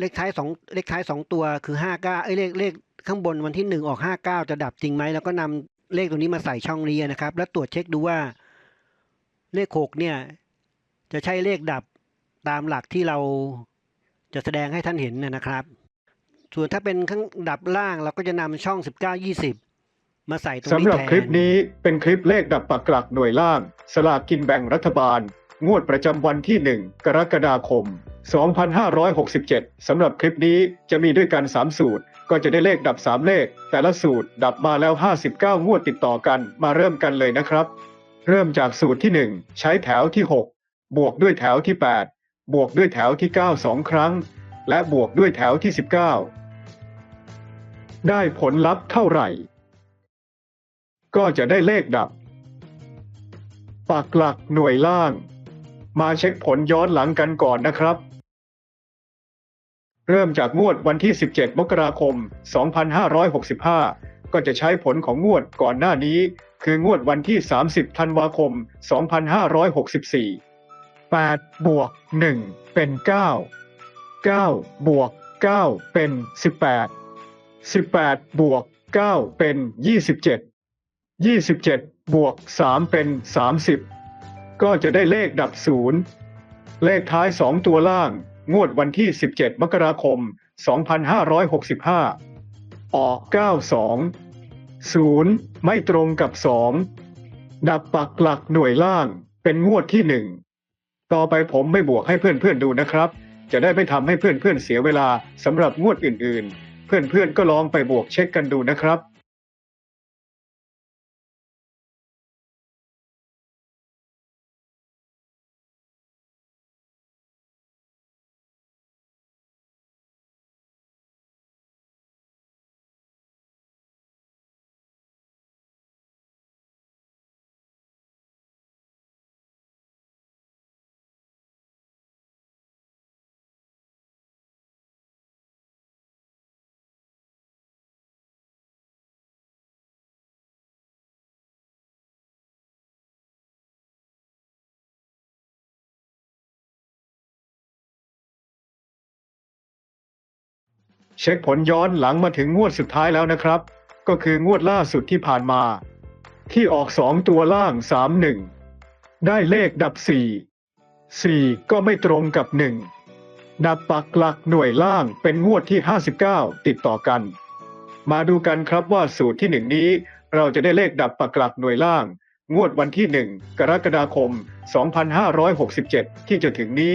เลขท้ายสองเลขท้ายสองตัวคือ59เอ้ยเลขเลขข้างบนวันที่1ออก59จะดับจริงไหมแล้วก็นำเลขตัวนี้มาใส่ช่องนี้นะครับ แล้วตรวจเช็คดูว่าเลข6เนี่ย จะใช่เลขดับตามหลักที่เราจะแสดงให้ท่านเห็นนะครับ ส่วนถ้าเป็นข้างดับล่างเราก็จะนำช่อง19 20มาใส่ตรงนี้สำหรับแทนคลิปนี้เป็นคลิปเลขดับปักหลักหน่วยล่าง สลากกินแบ่งรัฐบาล งวดประจำวันที่1กรกฎาคม 2567 สำหรับคลิปนี้จะมีด้วยกัน 3 สูตร ก็จะได้เลขดับ 3 เลข แต่ละสูตรดับมาแล้ว 59 งวดติดต่อกัน มาเริ่มกันเลยนะครับ เริ่มจากสูตรที่ 1 ใช้แถวที่ 6 บวกด้วยแถวที่ 8 บวกด้วยแถวที่ 9 2 ครั้ง และบวกด้วยแถวที่ 19 ได้ผลลัพธ์เท่าไหร่ ก็จะได้เลขดับปักหลักหน่วยล่าง มาเช็คผลย้อนหลังกันก่อนนะครับ เริ่มจากงวดวันที่ 17 มกราคม 2565 ก็จะใช้ผลของงวดก่อนหน้านี้ คืองวดวันที่ 30 ธันวาคม 2564 8 บวก 1 เป็น 9 9 บวก 9 เป็น 18 18 บวก 9 เป็น 27 27 บวก 3 เป็น 30 ก็จะได้เลขดับ 0 เลขท้าย 2 ตัวล่าง งวดวันที่ 17 มกราคม 2565 ออก 92 0 ไม่ตรงกับ 2 ดับปักหลักหน่วยล่างเป็นงวดที่1ต่อไปผมไม่บวกให้เพื่อนๆดูนะครับ จะได้ไม่ทำให้เพื่อนๆเสียเวลาสำหรับงวดอื่นๆ เพื่อนๆก็ลองไปบวกเช็คกันดูนะครับ เช็คผลย้อนหลังมาถึงงวดสุดท้ายแล้วนะครับ ก็คืองวดล่าสุดที่ผ่านมา ที่ออกสองตัวล่างสามหนึ่งได้เลขดับสี่สี่ก็ไม่ตรงกับหนึ่งดับปักหลักหน่วยล่างเป็นงวดที่ 59 ติดต่อกัน มาดูกันครับว่าสูตรที่หนึ่งนี้ เราจะได้เลขดับปักหลักหน่วยล่าง งวดวันที่1กรกฎาคม 2567 ที่จะถึงนี้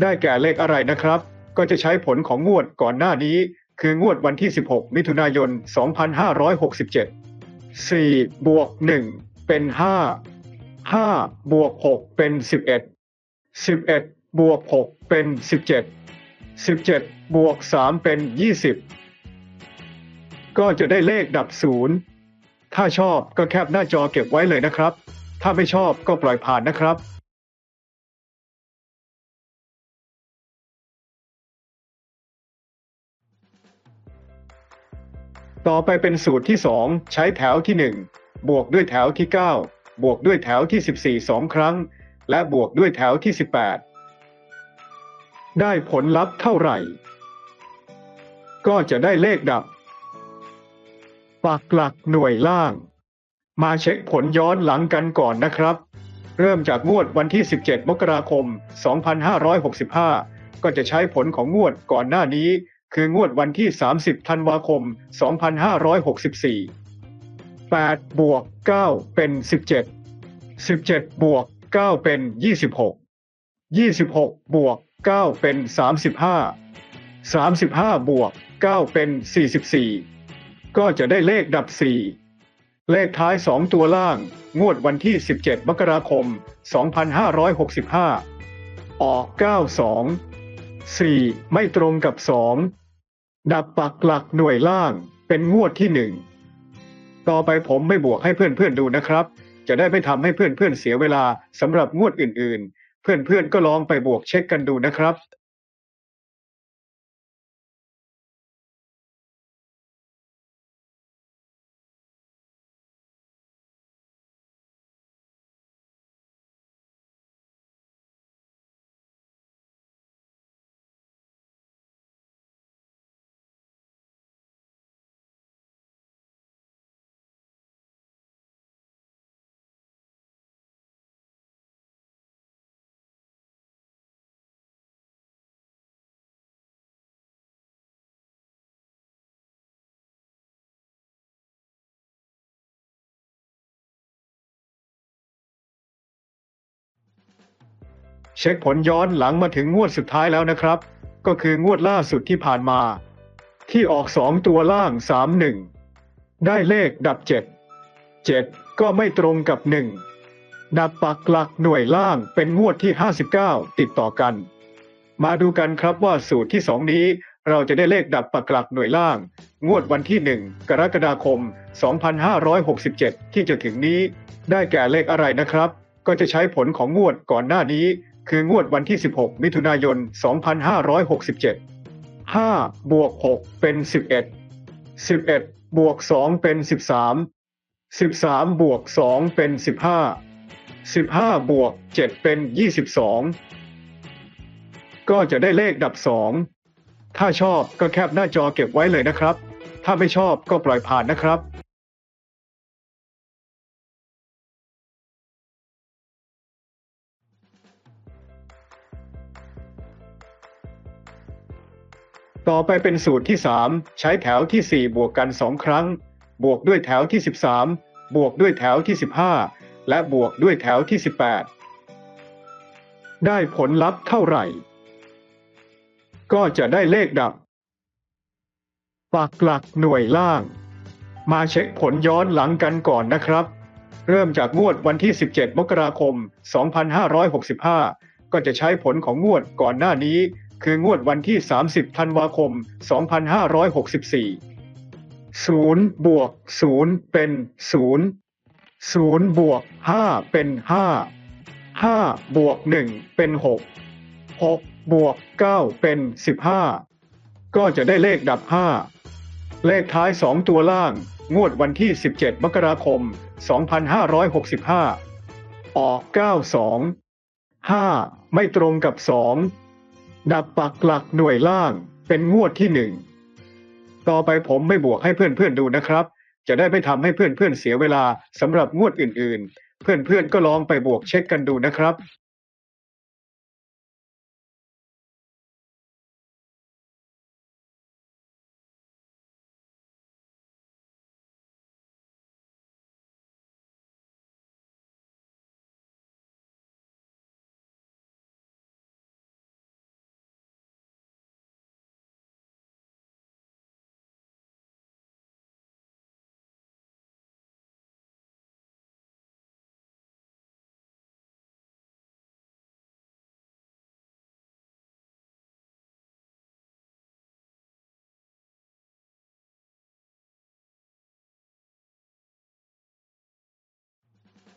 ได้แก่เลขอะไรนะครับ ก็จะใช้ผลของงวดก่อนหน้านี้ คืองวดวันที่ 16 มิถุนายน 2567 4 บวก 1 เป็น 5 5 บวก 6 เป็น 11 11 บวก 6 เป็น 17 17 บวก 3 เป็น 20 ก็จะได้เลขดับศูนย์ถ้าชอบก็แคปหน้าจอเก็บไว้เลยนะครับ ถ้าไม่ชอบก็ปล่อยผ่านนะครับ ต่อไปเป็นสูตรที่ 2 ใช้แถวที่ 1 บวกด้วยแถวที่ 9 บวกด้วยแถวที่ 14สองครั้ง และบวกด้วยแถวที่ 18 ได้ผลลัพธ์เท่าไหร่ ก็จะได้เลขดับปักหลักหน่วยล่าง มาเช็คผลย้อนหลังกันก่อนนะครับ เริ่มจากงวดวันที่ 17 มกราคม 2565 ก็จะใช้ผลของงวดก่อนหน้านี้ คืองวดวันที่ 30 ธันวาคม 2564 8 บวก 9 เป็น 17 17 บวก 9 เป็น 26 26 บวก 9 เป็น 35 35 บวก 9 เป็น 44 ก็จะได้เลขดับ 4 เลขท้าย 2 ตัวล่าง งวดวันที่ 17 มกราคม 2565 ออก 92 4 ไม่ตรงกับ 2 ดับปักหลักหน่วยล่างเป็นงวดที่หนึ่ง ต่อไปผมไม่บวกให้เพื่อนๆดูนะครับ จะได้ไม่ทำให้เพื่อนๆเสียเวลาสำหรับงวดอื่นๆ เพื่อนๆก็ลองไปบวกเช็คกันดูนะครับ เช็คผลย้อนหลังมาถึงงวดสุดท้ายแล้วนะครับ ก็คืองวดล่าสุดที่ผ่านมา ที่ออกสองตัวล่างสามหนึ่งได้เลขดับเจ็ดเจ็ดก็ไม่ตรงกับหนึ่งดับปักหลักหน่วยล่างเป็นงวดที่59ติดต่อกัน มาดูกันครับว่าสูตรที่สองนี้เราจะได้เลขดับปักหลักหน่วยล่าง งวดวันที่1กรกฎาคม 2567 ที่จะถึงนี้ ได้แก่เลขอะไรนะครับ ก็จะใช้ผลของงวดก่อนหน้านี้ คืองวดวันที่ 16 มิถุนายน 2567 5 บวก 6 เป็น 11 11 บวก 2 เป็น 13 13 บวก 2 เป็น 15 15 บวก 7 เป็น 22 ก็จะได้เลขดับ 2 ถ้าชอบก็แคปหน้าจอเก็บไว้เลยนะครับ ถ้าไม่ชอบก็ปล่อยผ่านนะครับ ต่อไปเป็นสูตรที่ 3 ใช้แถวที่ 4 บวกกัน 2 ครั้ง บวกด้วยแถวที่ 13 บวกด้วยแถวที่ 15 และบวกด้วยแถวที่ 18 ได้ผลลัพธ์เท่าไหร่ ก็จะได้เลขดับปักหลักหน่วยล่าง มาเช็คผลย้อนหลังกันก่อนนะครับ เริ่มจากงวดวันที่ 17 มกราคม 2565 ก็จะใช้ผลของงวดก่อนหน้านี้ คืองวดวันที่ 30 ธันวาคม 2564 0บวก0เป็น 0 0บวก5เป็น 5 5 บวก 1 เป็น 6 6 บวก 9 เป็น 15 ก็จะได้เลขดับ 5 เลขท้าย 2 ตัวล่าง งวดวันที่ 17 มกราคม 2565 ออก 92 5 ไม่ตรงกับ 2 ดับปักหลักหน่วยล่างเป็นงวดที่หนึ่ง ต่อไปผมไม่บวกให้เพื่อนๆดูนะครับ จะได้ไม่ทำให้เพื่อนๆเสียเวลาสำหรับงวดอื่นๆ เพื่อนๆก็ลองไปบวกเช็คกันดูนะครับ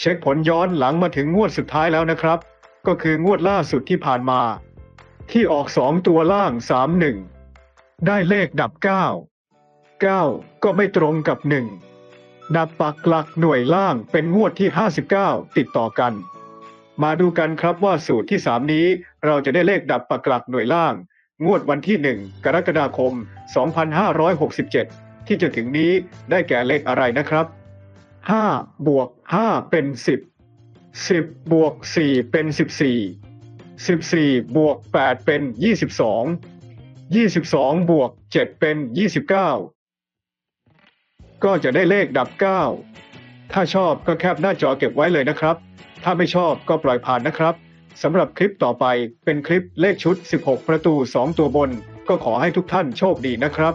เช็คผลย้อนหลังมาถึงงวดสุดท้ายแล้วนะครับ ก็คืองวดล่าสุดที่ผ่านมา ที่ออกสองตัวล่างสามหนึ่งได้เลขดับเก้าเก้าก็ไม่ตรงกับหนึ่งดับปักหลักหน่วยล่างเป็นงวดที่ห้าสิบเก้าติดต่อกัน มาดูกันครับว่าสูตรที่สามนี้เราจะได้เลขดับปักหลักหน่วยล่าง งวดวันที่หนึ่งกรกฎาคม 2567 ที่จะถึงนี้ได้แก่เลขอะไรนะครับ ห้าบวกห้าเป็นสิบสิบบวกสี่เป็นสิบสี่สิบสี่บวกแปดเป็นยี่สิบสองยี่สิบสองบวกเจ็ดเป็นยี่สิบเก้าก็จะได้เลขดับเก้าถ้าชอบก็แคปหน้าจอเก็บไว้เลยนะครับ ถ้าไม่ชอบก็ปล่อยผ่านนะครับสำหรับคลิปต่อไปเป็นคลิปเลขชุด 16 ประตู 2 ตัวบน ก็ขอให้ทุกท่านโชคดีนะครับ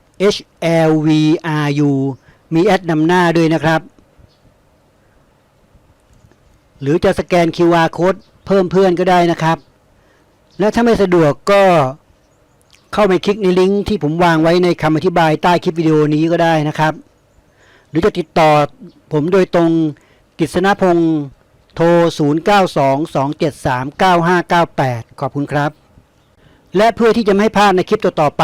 HLVRU มีแอดนำหน้าด้วยนะครับ หรือจะสแกน QR code เพิ่มเพื่อนก็ได้นะครับ และถ้าไม่สะดวกก็เข้าไปคลิกในลิงก์ที่ผมวางไว้ในคำอธิบายใต้คลิปวิดีโอนี้ก็ได้นะครับ หรือจะติดต่อผมโดยตรงกฤษณพงศ์โทร 0922739598 ขอบคุณครับ และเพื่อที่จะไม่ให้พลาดในคลิปต่อๆไป